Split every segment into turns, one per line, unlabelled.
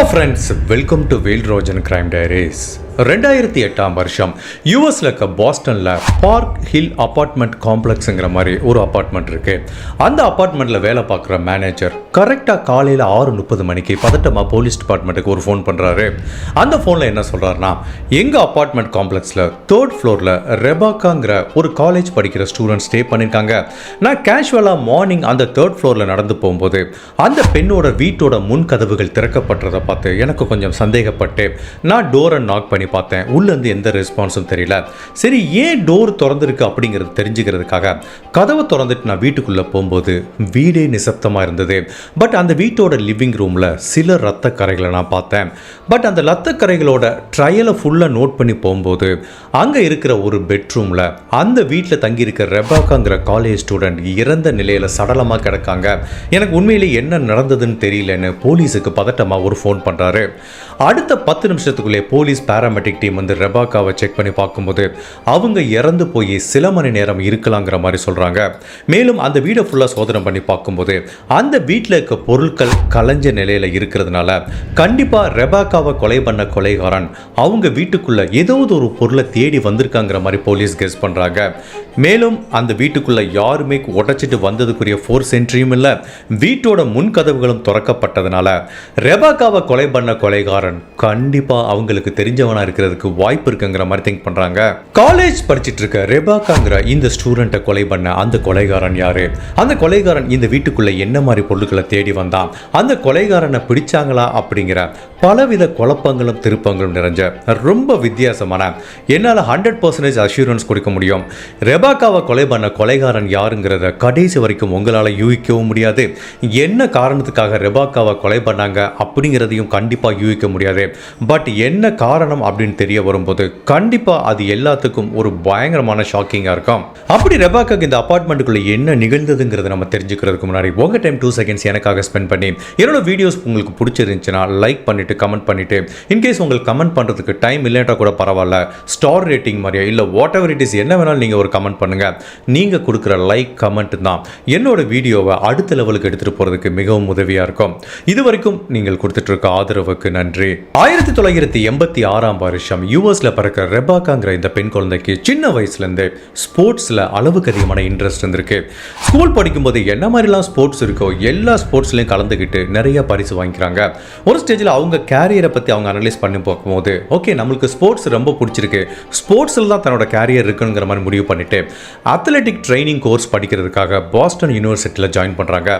hello friends welcome to Vel Rojan crime diaries ரெண்டாயிரத்தி எட்டாம் வருஷம் யூஎஸ்ல இருக்க பாஸ்டனில் பார்க் ஹில் அப்பார்ட்மெண்ட் காம்ப்ளெக்ஸுங்கிற மாதிரி ஒரு அபார்ட்மெண்ட் இருக்கு அந்த அப்பார்ட்மெண்ட்டில் வேலை பார்க்குற மேனேஜர் கரெக்டாக காலையில் ஆறு முப்பது மணிக்கு பதட்டமாக போலீஸ் டிபார்ட்மெண்ட்டுக்கு ஒரு ஃபோன் பண்ணுறாரு அந்த ஃபோனில் என்ன சொல்கிறாருன்னா எங்கள் அப்பார்ட்மெண்ட் காம்ப்ளெக்ஸில் தேர்ட் ஃப்ளோரில் ரெபாக்காங்கிற ஒரு காலேஜ் படிக்கிற ஸ்டூடெண்ட் ஸ்டே பண்ணியிருக்காங்க நான் கேஷுவலாக மார்னிங் அந்த தேர்ட் ஃப்ளோரில் நடந்து போகும்போது அந்த பெண்ணோட வீட்டோட முன் கதவுகள் திறக்கப்பட்டதை பார்த்து எனக்கு கொஞ்சம் சந்தேகப்பட்டு நான் டோரை நாக் பண்ணி பார்த்தேன் உள்ளேருந்து எந்த ரெஸ்பான்ஸும் தெரியல சரி ஏன் டோர் திறந்துருக்கு அப்படிங்கிறது தெரிஞ்சுக்கிறதுக்காக கதவை திறந்துட்டு நான் வீட்டுக்குள்ளே போகும்போது வீடே நிசப்தமாக இருந்தது பட் அந்த வீட்டோட லிவிங் ரூமில் சில ரத்த கரைகளை நான் பார்த்தேன் பட் அந்த ரத்த கரைகளோட ட்ரையலை ஃபுல்லாக நோட் பண்ணி போகும்போது அங்கே இருக்கிற ஒரு பெட்ரூமில் அந்த வீட்டில் தங்கியிருக்க ரெபாக்காங்கிற காலேஜ் ஸ்டூடெண்ட் இறந்த நிலையில் சடலமாக கிடக்காங்க எனக்கு உண்மையிலேயே என்ன நடந்ததுன்னு தெரியலன்னு போலீஸுக்கு பதட்டமாக ஒரு ஃபோன் பண்ணுறாரு அடுத்த பத்து நிமிஷத்துக்குள்ளே போலீஸ் பேராமெட்ரிக் டீம் வந்து ரெபாக்காவை செக் பண்ணி பார்க்கும்போது அவங்க இறந்து போய் சில மணி நேரம் இருக்கலாங்கிற மாதிரி சொல்கிறாங்க மேலும் அந்த வீடை ஃபுல்லாக சோதனை பண்ணி பார்க்கும்போது அந்த வீட்டில் இருக்க பொருட்கள் கலைஞ்ச நிலையில் இருக்கிறதுனால கண்டிப்பாக ரெபாக்காவை கொலை பண்ண கொலைகாரன் அவங்க வீட்டுக்குள்ளே ஏதாவது ஒரு பொருளை தேடி வந்திருக்காங்கிற மாதிரி போலீஸ் கெஸ் பண்ணுறாங்க மேலும் அந்த வீட்டுக்குள்ளே யாருமே உடைச்சிட்டு வந்ததுக்குரிய ஃபோர்ஸ் என்ட்ரியும் இல்லை வீட்டோட முன் கதவுகளும் திறக்கப்பட்டதுனால ரெபாக்காவை கொலை பண்ண கொலைகாரன் குமாரன் கண்டிப்பா அவங்களுக்கு தெரிஞ்சவனா இருக்கிறதுக்கு வாய்ப்பு இருக்குங்கிற மாதிரி திங்க் பண்றாங்க காலேஜ் படிச்சிட்டு இருக்க ரெபாக்காங்கிற இந்த ஸ்டூடெண்ட்டை கொலை பண்ண அந்த கொலைகாரன் யாரு அந்த கொலைகாரன் இந்த வீட்டுக்குள்ள என்ன மாதிரி பொருட்களை தேடி வந்தான் அந்த கொலைகாரனை பிடிச்சாங்களா அப்படிங்கிற பலவித குழப்பங்களும் திருப்பங்களும் நிறைஞ்ச ரொம்ப வித்தியாசமான என்னால் ஹண்ட்ரட் பர்சன்டேஜ் அஷூரன்ஸ் கொடுக்க முடியும் ரெபாக்காவை கொலை பண்ண கொலைகாரன் யாருங்கிறத கடைசி வரைக்கும் உங்களால் யூகிக்கவும் முடியாது என்ன காரணத்துக்காக ரெபாக்காவை கொலை பண்ணாங்க அப்படிங்கிறதையும் கண்டிப்பாக யூகிக்க முடியும் முடியாது பட் என்ன காரணம் அப்படின்னு தெரிய வரும்போது கண்டிப்பாக அது எல்லாத்துக்கும் ஒரு பயங்கரமான ஷாக்கிங்காக இருக்கும் அப்படி ரெபாக்கு இந்த அபார்ட்மெண்ட்டுக்குள்ள என்ன நிகழ்ந்ததுங்கிறத நம்ம தெரிஞ்சுக்கிறதுக்கு முன்னாடி உங்கள் டைம் டூ செகண்ட்ஸ் எனக்காக ஸ்பெண்ட் பண்ணி என்னோட வீடியோஸ் உங்களுக்கு பிடிச்சிருந்துச்சுன்னா லைக் பண்ணிவிட்டு கமெண்ட் பண்ணிட்டு இன்கேஸ் உங்களுக்கு கமெண்ட் பண்ணுறதுக்கு டைம் இல்லைட்டா கூட பரவாயில்ல ஸ்டார் ரேட்டிங் மாதிரியா இல்லை வாட் எவர் இட் இஸ் என்ன வேணாலும் நீங்கள் ஒரு கமெண்ட் பண்ணுங்க நீங்கள் கொடுக்குற லைக் கமெண்ட் தான் என்னோட வீடியோவை அடுத்த லெவலுக்கு எடுத்துகிட்டு போகிறதுக்கு மிகவும் உதவியாக இருக்கும் இது வரைக்கும் நீங்கள் இருக்க ஆதரவுக்கு நன்றி ஆயிரத்தி தொள்ளாயிரத்தி எண்பத்தி ஆறாம் வருஷம் யூஎஸ்ல பிறக்கிற ரெபாக்காங்கிற இந்த பெண் குழந்தைக்கு சின்ன வயசுலேருந்து ஸ்போர்ட்ஸில் அளவுக்கு அதிகமான இன்ட்ரெஸ்ட் இருந்திருக்கு ஸ்கூல் படிக்கும் போது என்ன மாதிரிலாம் ஸ்போர்ட்ஸ் இருக்கோ எல்லா ஸ்போர்ட்ஸ்லையும் கலந்துக்கிட்டு நிறைய பரிசு வாங்கிக்கிறாங்க ஒரு ஸ்டேஜில் அவங்க கேரியரை பற்றி அவங்க அனலைஸ் பண்ணி பார்க்கும்போது ஓகே நம்மளுக்கு ஸ்போர்ட்ஸ் ரொம்ப பிடிச்சிருக்கு ஸ்போர்ட்ஸில் தான் தன்னோட கேரியர் இருக்குங்கிற மாதிரி முடிவு பண்ணிட்டு அத்லெட்டிக் ட்ரைனிங் கோர்ஸ் படிக்கிறதுக்காக பாஸ்டன் யூனிவர்சிட்டியில் ஜாயின் பண்ணுறாங்க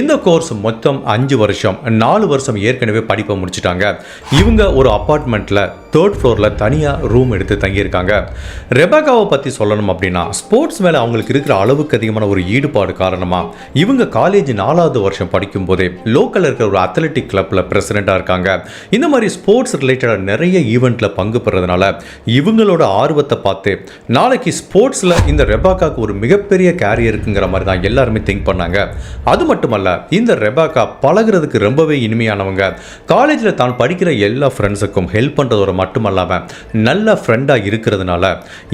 இந்த கோர்ஸ் மொத்தம் அஞ்சு வருஷம் நாலு வருஷம் ஏற்கனவே படிப்பை முடிச்சுட்டாங்க இவங்க ஒரு அப்பார்ட்மெண்ட்டில் தேர்ட் ஃப்ளோரில் தனியாக ரூம் எடுத்து தங்கியிருக்காங்க ரெபாகாவை பற்றி சொல்லணும் அப்படின்னா ஸ்போர்ட்ஸ் மேலே அவங்களுக்கு இருக்கிற அளவுக்கு அதிகமான ஒரு ஈடுபாடு காரணமாக இவங்க காலேஜ் நாலாவது வருஷம் படிக்கும் போதே லோக்கலில் இருக்கிற ஒரு அத்லெட்டிக் கிளப்பில் பிரசிடெண்ட்டாக இருக்காங்க இந்த மாதிரி ஸ்போர்ட்ஸ் ரிலேட்டடாக நிறைய ஈவெண்ட்டில் பங்கு பெறதுனால இவங்களோட ஆர்வத்தை பார்த்து நாளைக்கு ஸ்போர்ட்ஸில் இந்த ரெபாக்காவுக்கு ஒரு மிகப்பெரிய கேரியர் இருக்குங்கிற மாதிரி தான் எல்லாருமே திங்க் பண்ணாங்க அது மட்டுமல்ல இந்த ரெபாக்கா பழகிறதுக்கு ரொம்பவே இனிமையானவங்க காலேஜில் தான் படிக்கிற எல்லா ஃப்ரெண்ட்ஸுக்கும் ஹெல்ப் பண்ணுறதோட மட்டுமல்லாமல் நல்ல ஃப்ரெண்டாக இருக்கிறதுனால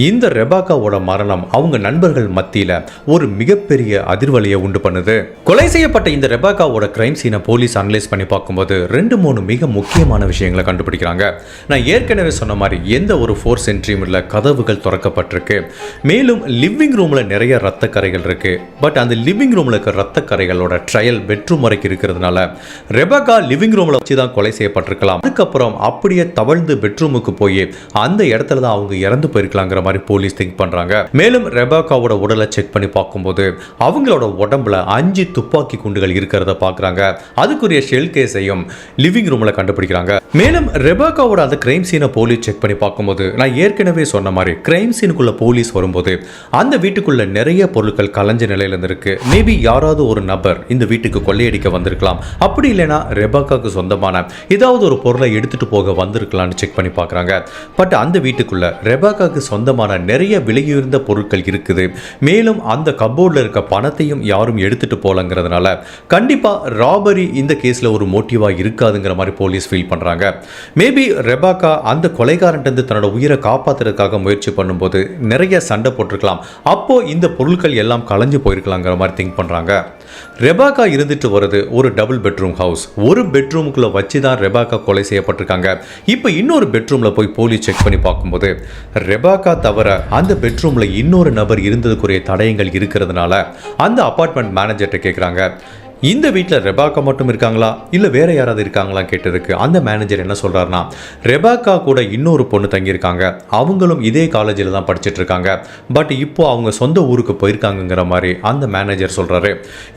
இந்த ரெபாக்காவோட மரணம் அவங்க நண்பர்கள் மத்தியில் ஒரு மிகப்பெரிய அதிர்வலையை உண்டு பண்ணுது கொலை செய்யப்பட்ட இந்த ரெபாக்காவோட கிரைம் சீனை போலீஸ் அனலைஸ் பண்ணி பார்க்கும்போது ரெண்டு மூணு மிக முக்கியமான விஷயங்களை கண்டுபிடிக்கிறாங்க நான் ஏற்கனவே சொன்ன மாதிரி எந்த ஒரு ஃபோர்ஸ் என்ட்ரியும் இல்லை கதவுகள் திறக்கப்பட்டிருக்கு மேலும் லிவிங் ரூமில் நிறைய ரத்த கரைகள் இருக்கு பட் அந்த லிவிங் ரூமில் இருக்க ரத்த கரைகளோட ட்ரையல் பெட்ரூம் இருக்கிறதுனால ரெபாக்கா லிவிங் ரூமில் வச்சு தான் கொலை செய்யப்பட்டிருக்கலாம் அதுக்கப்புறம் அப்படியே தவழ்ந்து பெட்ரூம் பெட்ரூமுக்கு போய் அந்த இடத்துல தான் அவங்க இறந்து போயிருக்கலாங்கிற மாதிரி போலீஸ் திங்க் பண்ணுறாங்க மேலும் ரெபாக்காவோட உடலை செக் பண்ணி பார்க்கும்போது அவங்களோட உடம்புல அஞ்சு துப்பாக்கி குண்டுகள் இருக்கிறத பார்க்குறாங்க அதுக்குரிய ஷெல் கேஸையும் லிவிங் ரூமில் கண்டுபிடிக்கிறாங்க மேலும் ரெபாக்காவோட அந்த கிரைம் சீனை போலீஸ் செக் பண்ணி பார்க்கும்போது நான் ஏற்கனவே சொன்ன மாதிரி கிரைம் சீனுக்குள்ள போலீஸ் வரும்போது அந்த வீட்டுக்குள்ள நிறைய பொருட்கள் கலைஞ்ச நிலையில இருந்துருக்கு மேபி யாராவது ஒரு நபர் இந்த வீட்டுக்கு கொள்ளையடிக்க வந்திருக்கலாம் அப்படி இல்லைனா ரெபாக்காவுக்கு சொந்தமான ஏதாவது ஒரு பொருளை எடுத்துட்டு போக வந்திருக்கலாம்னு செக் பண்ணி பண்ணி பார்க்குறாங்க பட் அந்த வீட்டுக்குள்ளே ரெபாக்காவுக்கு சொந்தமான நிறைய விலையுயர்ந்த பொருட்கள் இருக்குது மேலும் அந்த கபோர்டில் இருக்க பணத்தையும் யாரும் எடுத்துகிட்டு போகலங்கிறதுனால கண்டிப்பாக ராபரி இந்த கேஸில் ஒரு மோட்டிவாக இருக்காதுங்கிற மாதிரி போலீஸ் ஃபீல் பண்ணுறாங்க மேபி ரெபாக்கா அந்த கொலைகாரன்ட்டு தன்னோட உயிரை காப்பாற்றுறதுக்காக முயற்சி பண்ணும்போது நிறைய சண்டை போட்டிருக்கலாம் அப்போது இந்த பொருட்கள் எல்லாம் களைஞ்சு போயிருக்கலாங்கிற மாதிரி திங்க் பண்ணுறாங்க ரெபாக்கா இருந்துட்டு வருது ஒரு டபுள் பெட்ரூம் ஹவுஸ் ஒரு பெட்ரூமுக்குள்ள வச்சு தான் ரெபாக்கா கொலை செய்யப்பட்டிருக்காங்க இப்போ இன்னொரு பெட்ரூமில் போய் போலீஸ் செக் பண்ணி பார்க்கும்போது ரெபாக்கா தவிர அந்த பெட்ரூமில் இன்னொரு நபர் இருந்ததுக்குரிய தடயங்கள் இருக்கிறதுனால அந்த அப்பார்ட்மெண்ட் மேனேஜர்கிட்ட கேட்குறாங்க இந்த வீட்டில் ரெபாக்கா மட்டும் இருக்காங்களா இல்லை வேற யாராவது இருக்காங்களா கேட்டிருக்கு அந்த மேனேஜர் என்ன சொல்கிறாருன்னா ரெபாக்கா கூட இன்னொரு பொண்ணு தங்கியிருக்காங்க அவங்களும் இதே காலேஜில் தான் படிச்சுட்டு இருக்காங்க பட் இப்போ அவங்க சொந்த ஊருக்கு போயிருக்காங்கங்கிற மாதிரி அந்த மேனேஜர் சொல்கிறாரு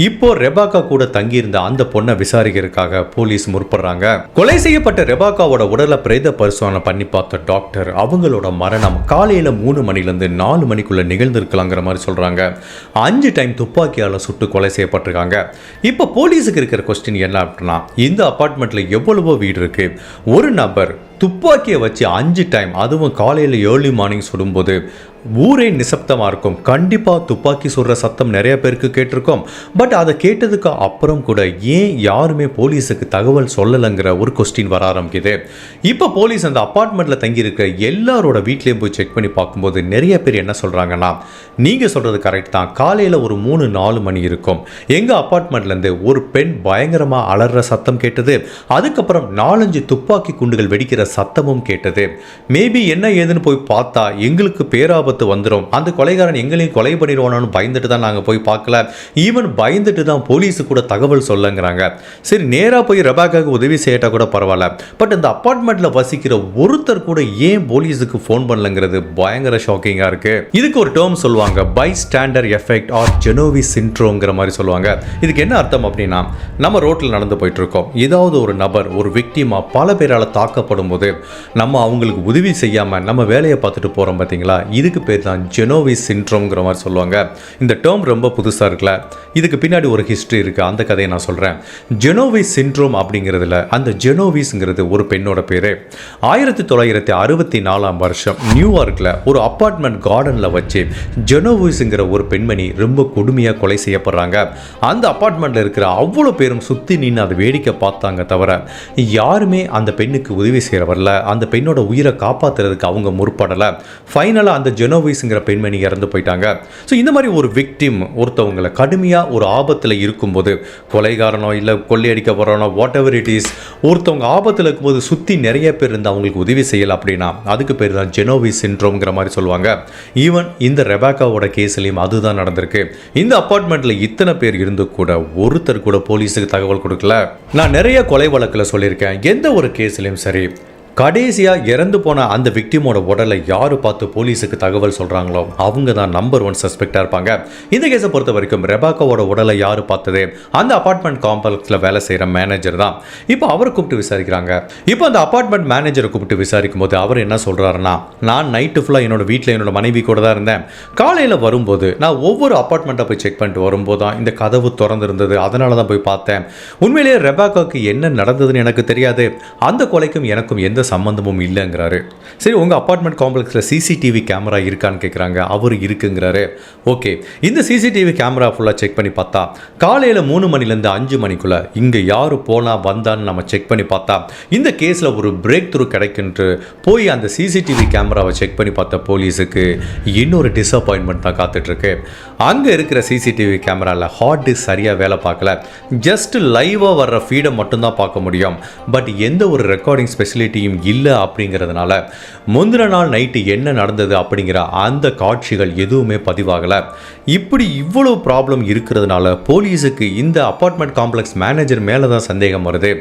இப்போ ரெபாக்கா கூட தங்கியிருந்த அந்த பொண்ணை விசாரிக்கிறதுக்காக போலீஸ் முற்படுறாங்க கொலை செய்யப்பட்ட ரெபாக்காவோட உடலை பிரேத பரிசோதனை பண்ணி பார்த்த டாக்டர் அவங்களோட மரணம் காலையில் மூணு மணிலேருந்து நாலு மணிக்குள்ளே நிகழ்ந்திருக்கலாங்கிற மாதிரி சொல்கிறாங்க அஞ்சு டைம் துப்பாக்கியால் சுட்டு கொலை செய்யப்பட்டிருக்காங்க இப்போ போலீஸுக்கு இருக்கிற கொஸ்டின் என்ன அப்படின்னா இந்த அப்பார்ட்மெண்ட்டில் எவ்வளவோ வீடு இருக்குது ஒரு நபர் துப்பாக்கியை வச்சு அஞ்சு டைம் அதுவும் காலையில் ஏர்லி மார்னிங் சுடும்போது ஊரே நிசப்தமாக இருக்கும் கண்டிப்பாக துப்பாக்கி சுடுற சத்தம் நிறைய பேருக்கு கேட்டிருக்கோம் பட் அதை கேட்டதுக்கு அப்புறம் கூட ஏன் யாருமே போலீஸுக்கு தகவல் சொல்லலைங்கிற ஒரு கொஸ்டின் வர ஆரம்பிக்குது இப்போ போலீஸ் அந்த அப்பார்ட்மெண்ட்டில் தங்கியிருக்க எல்லாரோட வீட்லேயும் போய் செக் பண்ணி பார்க்கும்போது நிறைய பேர் என்ன சொல்கிறாங்கன்னா நீங்கள் சொல்கிறது கரெக்ட் தான் காலையில் ஒரு மூணு நாலு மணி இருக்கும் எங்கள் அப்பார்ட்மெண்ட்லேருந்து ஒரு பெண் பயங்கரமாக அலற சத்தம் கேட்டது அதுக்கப்புறம் நாலஞ்சு துப்பாக்கி குண்டுகள் வெடிக்கிற சத்தமும் கேட்டது மேபி என்ன ஏதுன்னு போய் பார்த்தா எங்களுக்கு பேராபத்து ஆபத்து வந்துடும் அந்த கொலைகாரன் எங்களையும் கொலை பண்ணிடுவானு பயந்துட்டு தான் நாங்கள் போய் பார்க்கல ஈவன் பயந்துட்டு தான் போலீஸு கூட தகவல் சொல்லுங்கிறாங்க சரி நேராக போய் ரபாக்காவுக்கு உதவி செய்யட்டா கூட பரவாயில்ல பட் இந்த அப்பார்ட்மெண்ட்டில் வசிக்கிற ஒருத்தர் கூட ஏன் போலீஸுக்கு ஃபோன் பண்ணலங்கிறது பயங்கர ஷாக்கிங்காக இருக்குது இதுக்கு ஒரு டேர்ம் சொல்லுவாங்க bystander effect or Genovese சின்ட்ரோங்கிற மாதிரி சொல்லுவாங்க இதுக்கு என்ன அர்த்தம் அப்படின்னா நம்ம ரோட்டில் நடந்து போயிட்டுருக்கோம் ஏதாவது ஒரு நபர் ஒரு விக்டிமாக பல பேரால் தாக்கப்படும் போது நம்ம அவங்களுக்கு உதவி செய்யாமல் நம்ம வேலையை பார்த்துட்டு போகிறோம் பார்த்தீங்களா இதுக்கு பேர் தான் ஜெனோவிஸ் சின்ட்ரோம்ங்கிற மாதிரி சொல்லுவாங்க இந்த டேர்ம் ரொம்ப புதுசாக இருக்குல்ல இதுக்கு பின்னாடி ஒரு ஹிஸ்ட்ரி இருக்குது அந்த கதையை நான் சொல்கிறேன் ஜெனோவிஸ் சின்ட்ரோம் அப்படிங்கிறதுல அந்த ஜெனோவிஸ்ங்கிறது ஒரு பெண்ணோட பேர் ஆயிரத்தி தொள்ளாயிரத்தி அறுபத்தி நாலாம் வருஷம் நியூயார்க்கில் ஒரு அப்பார்ட்மெண்ட் கார்டனில் வச்சு ஜெனோவிஸ்ங்கிற ஒரு பெண்மணி ரொம்ப கொடுமையாக கொலை செய்யப்படுறாங்க அந்த அப்பார்ட்மெண்ட்டில் இருக்கிற அவ்வளோ பேரும் சுற்றி நின்று அதை வேடிக்கை பார்த்தாங்க தவிர யாருமே அந்த பெண்ணுக்கு உதவி செய்கிற வரல அந்த பெண்ணோட உயிரை காப்பாற்றுறதுக்கு அவங்க முற்படலை ஃபைனலாக அந்த ஜெனோ ஜெனோவைஸுங்கிற பெண்மணி இறந்து போயிட்டாங்க ஸோ இந்த மாதிரி ஒரு விக்டிம் ஒருத்தவங்களை கடுமையாக ஒரு ஆபத்தில் இருக்கும்போது கொலைகாரனோ இல்லை கொள்ளையடிக்க போகிறோனோ வாட் எவர் இட் இஸ் ஒருத்தவங்க ஆபத்தில் இருக்கும்போது சுற்றி நிறைய பேர் இருந்து அவங்களுக்கு உதவி செய்யலை அப்படின்னா அதுக்கு பேர் தான் ஜெனோவிஸ் சின்ட்ரோம்ங்கிற மாதிரி சொல்லுவாங்க ஈவன் இந்த ரெபாக்காவோட கேஸ்லையும் அதுதான் நடந்திருக்கு இந்த அப்பார்ட்மெண்ட்டில் இத்தனை பேர் இருந்து கூட ஒருத்தர் கூட போலீஸுக்கு தகவல் கொடுக்கல நான் நிறைய கொலை வழக்கில் சொல்லியிருக்கேன் எந்த ஒரு கேஸ்லையும் சரி கடைசியாக இறந்து போன அந்த விக்டிமோட உடலை யார் பார்த்து போலீஸுக்கு தகவல் சொல்கிறாங்களோ அவங்க தான் நம்பர் ஒன் சஸ்பெக்டாக இருப்பாங்க இந்த கேஸை பொறுத்த வரைக்கும் ரெபாக்காவோட உடலை யார் பார்த்தது அந்த அப்பார்ட்மெண்ட் காம்ப்ளெக்ஸில் வேலை செய்கிற மேனேஜர் தான் இப்போ அவரை கூப்பிட்டு விசாரிக்கிறாங்க இப்போ அந்த அப்பார்ட்மெண்ட் மேனேஜரை கூப்பிட்டு விசாரிக்கும் போது அவர் என்ன சொல்கிறாருன்னா நான் நைட்டு ஃபுல்லாக என்னோட வீட்டில் என்னோட மனைவி கூட தான் இருந்தேன் காலையில் வரும்போது நான் ஒவ்வொரு அப்பார்ட்மெண்ட்டை போய் செக் பண்ணிட்டு வரும்போது தான் இந்த கதவு திறந்துருந்தது அதனால தான் போய் பார்த்தேன் உண்மையிலேயே ரெபாக்காவுக்கு என்ன நடந்ததுன்னு எனக்கு தெரியாது அந்த கொலைக்கும் எனக்கும் எந்த சம்பந்தமும் சம்மந்தமும் இல்லைங்கிறாரு சரி உங்கள் அப்பார்ட்மெண்ட் காம்ப்ளெக்ஸில் சிசிடிவி கேமரா இருக்கான்னு கேட்குறாங்க அவர் இருக்குங்கிறாரு ஓகே இந்த சிசிடிவி கேமரா ஃபுல்லாக செக் பண்ணி பார்த்தா காலையில் மூணு மணிலேருந்து அஞ்சு மணிக்குள்ளே இங்கே யார் போனால் வந்தான்னு நம்ம செக் பண்ணி பார்த்தா இந்த கேஸில் ஒரு பிரேக் த்ரூ கிடைக்குன்ட்டு போய் அந்த சிசிடிவி கேமராவை செக் பண்ணி பார்த்த போலீஸுக்கு இன்னொரு டிஸப்பாயின்மெண்ட் தான் காத்துட்ருக்கு அங்கே இருக்கிற சிசிடிவி கேமராவில் ஹார்ட் டிஸ்க் சரியாக வேலை பார்க்கல ஜஸ்ட் லைவாக வர்ற ஃபீடை மட்டும்தான் பார்க்க முடியும் பட் எந்த ஒரு ரெக்கார்டிங் ஸ்பெசிலிட்டியும் யாரையும் இல்லை அப்படிங்கிறதுனால முந்தின நாள் நைட்டு என்ன நடந்தது அப்படிங்கிற அந்த காட்சிகள் எதுவுமே பதிவாகலை இப்படி இவ்வளோ ப்ராப்ளம் இருக்கிறதுனால போலீஸுக்கு இந்த அப்பார்ட்மெண்ட் காம்ப்ளெக்ஸ் மேனேஜர் மேலே தான் சந்தேகம் வருது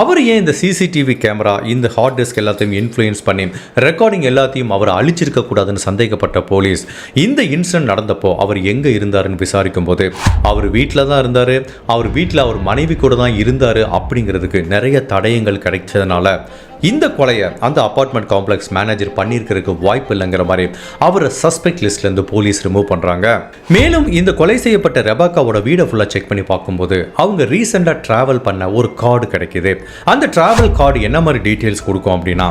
அவர் ஏன் இந்த சிசிடிவி கேமரா இந்த ஹார்ட் டிஸ்க் எல்லாத்தையும் இன்ஃப்ளூயன்ஸ் பண்ணி ரெக்கார்டிங் எல்லாத்தையும் அவர் அழிச்சிருக்க கூடாதுன்னு சந்தேகப்பட்ட போலீஸ் இந்த இன்சிடென்ட் நடந்தப்போ அவர் எங்கே இருந்தாருன்னு விசாரிக்கும் போது அவர் வீட்டில் தான் இருந்தார் அவர் வீட்டில் அவர் மனைவி கூட தான் இருந்தார் அப்படிங்கிறதுக்கு நிறைய தடயங்கள் கிடைச்சதுனால இந்த கொலையை அந்த அப்பார்ட்மெண்ட் காம்ப்ளெக்ஸ் மேனேஜர் பண்ணியிருக்கிறதுக்கு வாய்ப்பு இல்லைங்கிற மாதிரி அவரை சஸ்பெக்ட் லிஸ்ட்லேருந்து போலீஸ் ரிமூவ் பண்ணுறாங்க மேலும் இந்த கொலை செய்யப்பட்ட ரெபாக்காவோட வீடை ஃபுல்லாக செக் பண்ணி பார்க்கும்போது அவங்க ரீசெண்டாக ட்ராவல் பண்ண ஒரு கார்டு கிடைக்கிது அந்த ட்ராவல் கார்டு என்ன மாதிரி டீட்டெயில்ஸ் கொடுக்கும் அப்படின்னா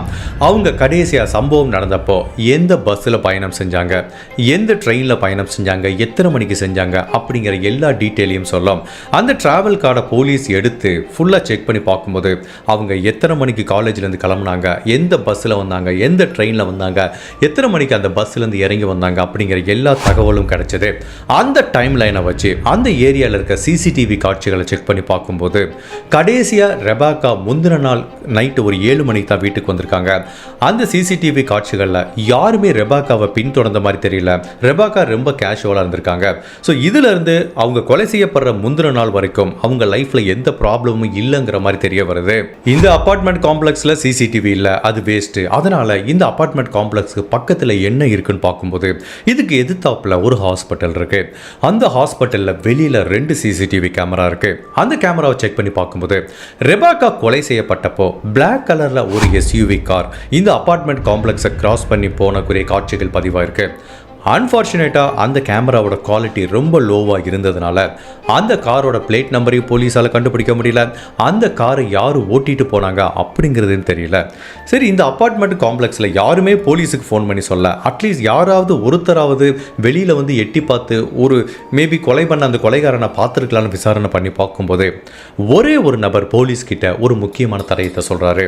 அவங்க கடைசியாக சம்பவம் நடந்தப்போ எந்த பஸ்ஸில் பயணம் செஞ்சாங்க எந்த ட்ரெயினில் பயணம் செஞ்சாங்க எத்தனை மணிக்கு செஞ்சாங்க அப்படிங்கிற எல்லா டீட்டெயிலையும் சொல்லும் அந்த ட்ராவல் கார்டை போலீஸ் எடுத்து ஃபுல்லாக செக் பண்ணி பார்க்கும்போது அவங்க எத்தனை மணிக்கு காலேஜ்லேருந்து அங்கேருந்து கிளம்புனாங்க எந்த பஸ்ஸில் வந்தாங்க எந்த ட்ரெயினில் வந்தாங்க எத்தனை மணிக்கு அந்த பஸ்ஸுலேருந்து இறங்கி வந்தாங்க அப்படிங்கிற எல்லா தகவலும் கிடைச்சது அந்த டைம் லைனை வச்சு அந்த ஏரியாவில் இருக்க சிசிடிவி காட்சிகளை செக் பண்ணி பார்க்கும்போது கடைசியாக ரெபாக்கா முந்தின நாள் நைட்டு ஒரு ஏழு மணிக்கு தான் வீட்டுக்கு வந்திருக்காங்க அந்த சிசிடிவி காட்சிகளில் யாருமே ரெபாக்காவை பின்தொடர்ந்த மாதிரி தெரியல ரெபாக்கா ரொம்ப கேஷுவலாக இருந்திருக்காங்க ஸோ இதிலிருந்து அவங்க கொலை செய்யப்படுற முந்தின நாள் வரைக்கும் அவங்க லைஃப்பில் எந்த ப்ராப்ளமும் இல்லைங்கிற மாதிரி தெரிய வருது இந்த அப்பார்ட்மெண்ட் காம்ப்ளெக்ஸில் சிசிடிவி இல்லை அது வேஸ்ட்டு அதனால் இந்த அப்பார்ட்மெண்ட் காம்ப்ளெக்ஸ்க்கு பக்கத்தில் என்ன இருக்குன்னு பார்க்கும்போது இதுக்கு எதிர்த்தாப்பில் ஒரு ஹாஸ்பிட்டல் இருக்குது அந்த ஹாஸ்பிட்டலில் வெளியில் ரெண்டு சிசிடிவி கேமரா இருக்குது அந்த கேமராவை செக் பண்ணி பார்க்கும்போது ரெபாக்கா கொலை செய்யப்பட்டப்போ பிளாக் கலரில் ஒரு எஸ்யூவி கார் இந்த அப்பார்ட்மெண்ட் காம்ப்ளெக்ஸை கிராஸ் பண்ணி போனக்குரிய காட்சிகள் பதிவாயிருக்கு அன்ஃபார்ச்சுனேட்டாக அந்த கேமராவோட குவாலிட்டி ரொம்ப லோவாக இருந்ததுனால அந்த காரோட பிளேட் நம்பரையும் போலீஸால் கண்டுபிடிக்க முடியல அந்த காரை யார் ஓட்டிகிட்டு போனாங்க அப்படிங்கிறதுன்னு தெரியல சரி இந்த அப்பார்ட்மெண்ட் காம்ப்ளெக்ஸில் யாருமே போலீஸுக்கு ஃபோன் பண்ணி சொல்ல அட்லீஸ்ட் யாராவது ஒருத்தராவது வெளியில் வந்து எட்டி பார்த்து ஒரு மேபி கொலை பண்ண அந்த கொலைகாரனை பார்த்துருக்கலான்னு விசாரணை பண்ணி பார்க்கும்போது ஒரே ஒரு நபர் போலீஸ்கிட்ட ஒரு முக்கியமான தடயத்தை சொல்கிறாரு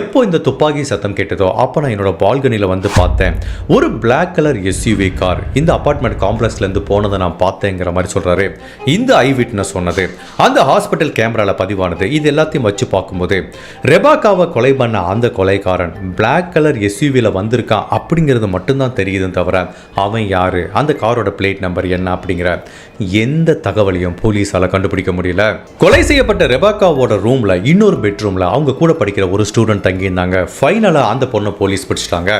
எப்போ இந்த துப்பாக்கி சத்தம் கேட்டதோ அப்போ நான் என்னோட பால்கனியில் வந்து பார்த்தேன் ஒரு பிளாக் கலர் எஸ்யூவி கார் இந்த அப்பார்ட்மெண்ட் காம்ப்ளெக்ஸ்லேருந்து போனதை நான் பார்த்தேங்கிற மாதிரி சொல்கிறாரு இந்த ஐ விட்னஸ் சொன்னது அந்த ஹாஸ்பிட்டல் கேமராவில் பதிவானது இது எல்லாத்தையும் வச்சு பார்க்கும்போது ரெபாக்காவை கொலை பண்ண அந்த கொலைக்காரன் பிளாக் கலர் எஸ்யூவியில் வந்திருக்கான் அப்படிங்கிறது மட்டும்தான் தெரியுது தவிர அவன் யார் அந்த காரோட பிளேட் நம்பர் என்ன அப்படிங்கிற எந்த தகவலையும் போலீஸால் கண்டுபிடிக்க முடியல கொலை செய்யப்பட்ட ரெபாக்காவோட ரூமில் இன்னொரு பெட்ரூமில் அவங்க கூட படிக்கிற ஒரு ஸ்டூடெண்ட் தங்கியிருந்தாங்க ஃபைனலாக அந்த பொண்ணை போலீஸ் பிடிச்சிட்டாங்க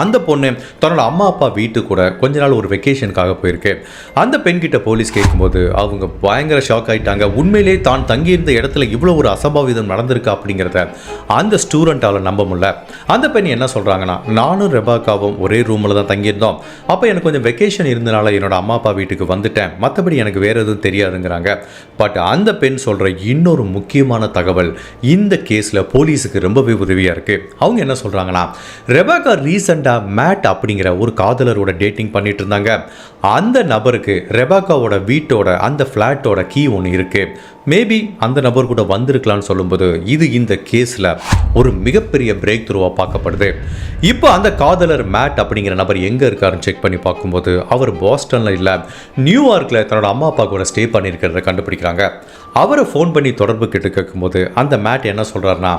அந்த பொண்ணு தன்னோட அம்மா அப்பா வீட்டு கூட கொஞ்ச நாள் ஒரு வெக்கேஷனுக்காக போயிருக்கு அந்த பெண்கிட்ட போலீஸ் கேட்கும்போது அவங்க பயங்கர ஷாக் ஆகிட்டாங்க உண்மையிலே தான் தங்கியிருந்த இடத்துல இவ்வளோ ஒரு அசம்பாவிதம் நடந்திருக்கு அப்படிங்கிறத அந்த ஸ்டூடெண்ட்டால் நம்ப முடியல அந்த பெண் என்ன சொல்கிறாங்கன்னா நானும் ரெபாக்காவும் ஒரே ரூமில் தான் தங்கியிருந்தோம் அப்போ எனக்கு கொஞ்சம் வெக்கேஷன் இருந்தனால என்னோட அம்மா அப்பா வீட்டுக்கு வந்துட்டேன் மற்றபடி எனக்கு வேறு எதுவும் தெரியாதுங்கிறாங்க பட் அந்த பெண் சொல்கிற இன்னொரு முக்கியமான தகவல் இந்த கேஸில் போலீஸுக்கு ரொம்பவே உதவியாக இருக்குது அவங்க என்ன சொல்கிறாங்கன்னா ரெபாக்கா ரீசன் ரீசெண்டாக மேட் அப்படிங்கிற ஒரு காதலரோட டேட்டிங் பண்ணிட்டு இருந்தாங்க அந்த நபருக்கு ரெபாக்காவோட வீட்டோட அந்த ஃப்ளாட்டோட கீ ஒன்று இருக்குது மேபி அந்த நபர் கூட வந்திருக்கலாம்னு சொல்லும்போது இது இந்த கேஸில் ஒரு மிகப்பெரிய பிரேக் த்ரூவாக பார்க்கப்படுது இப்போ அந்த காதலர் மேட் அப்படிங்கிற நபர் எங்கே இருக்காருன்னு செக் பண்ணி பார்க்கும்போது அவர் பாஸ்டனில் இல்லை நியூயார்க்கில் தன்னோட அம்மா அப்பா கூட ஸ்டே பண்ணியிருக்கிறத கண்டுபிடிக்கிறாங்க அவரை ஃபோன் பண்ணி தொடர்பு கேட்டு கேட்கும்போது அந்த மேட் என்ன சொல்கிறாருன்னா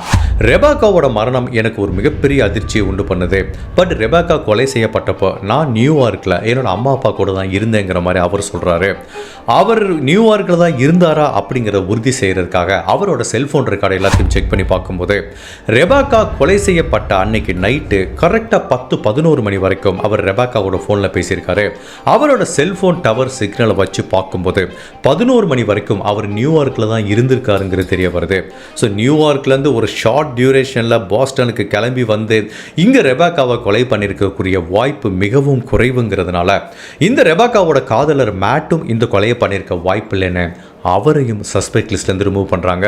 ரெபாக்காவோட மரணம் எனக்கு ஒரு மிகப்பெரிய அதிர்ச்சியை உண்டு பண்ணுது பட் ரெபாக்கா கொலை செய்யப்பட்டப்போ நான் நியூயார்க்கில் என்னோட அம்மா அப்பா கூட தான் இருந்தேங்கிற மாதிரி அவர் சொல்கிறாரு அவர் நியூயார்க்கில் தான் இருந்தாரா அப்படிங்கிறத உறுதி செய்கிறதுக்காக அவரோட செல்ஃபோன் ரெக்கார்டு எல்லாத்தையும் செக் பண்ணி பார்க்கும்போது ரெபாக்கா கொலை செய்யப்பட்ட அன்னைக்கு நைட்டு கரெக்டாக பத்து பதினோரு மணி வரைக்கும் அவர் ரெபாக்காவோட ஃபோனில் பேசியிருக்காரு அவரோட செல்ஃபோன் டவர் சிக்னலை வச்சு பார்க்கும்போது பதினோரு மணி வரைக்கும் அவர் நியூயார்க் நியூயார்க்கில் தான் இருந்திருக்காருங்கிறது தெரிய வருது ஸோ நியூயார்க்லேருந்து ஒரு ஷார்ட் டியூரேஷனில் பாஸ்டனுக்கு கிளம்பி வந்து இங்கே ரெபாக்காவை கொலை பண்ணியிருக்கக்கூடிய வாய்ப்பு மிகவும் குறைவுங்கிறதுனால இந்த ரெபாக்காவோட காதலர் மேட்டும் இந்த கொலையை பண்ணியிருக்க வாய்ப்பு இல்லைன்னு அவரையும் சஸ்பெக்ட் லிஸ்ட்லேருந்து ரிமூவ் பண்ணுறாங்க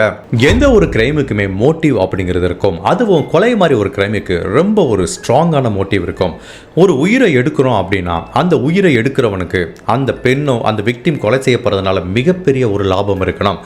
எந்த ஒரு கிரைமுக்குமே மோட்டிவ் அப்படிங்கிறது இருக்கும் அதுவும் கொலை மாதிரி ஒரு கிரைமுக்கு ரொம்ப ஒரு ஸ்ட்ராங்கான மோட்டிவ் இருக்கும் ஒரு உயிரை எடுக்கிறோம் அப்படின்னா அந்த உயிரை எடுக்கிறவனுக்கு அந்த பெண்ணோ அந்த விக்டிம் கொலை செய்யப்படுறதுனால மிகப்பெரிய ஒரு லாபம் இருக்கணும்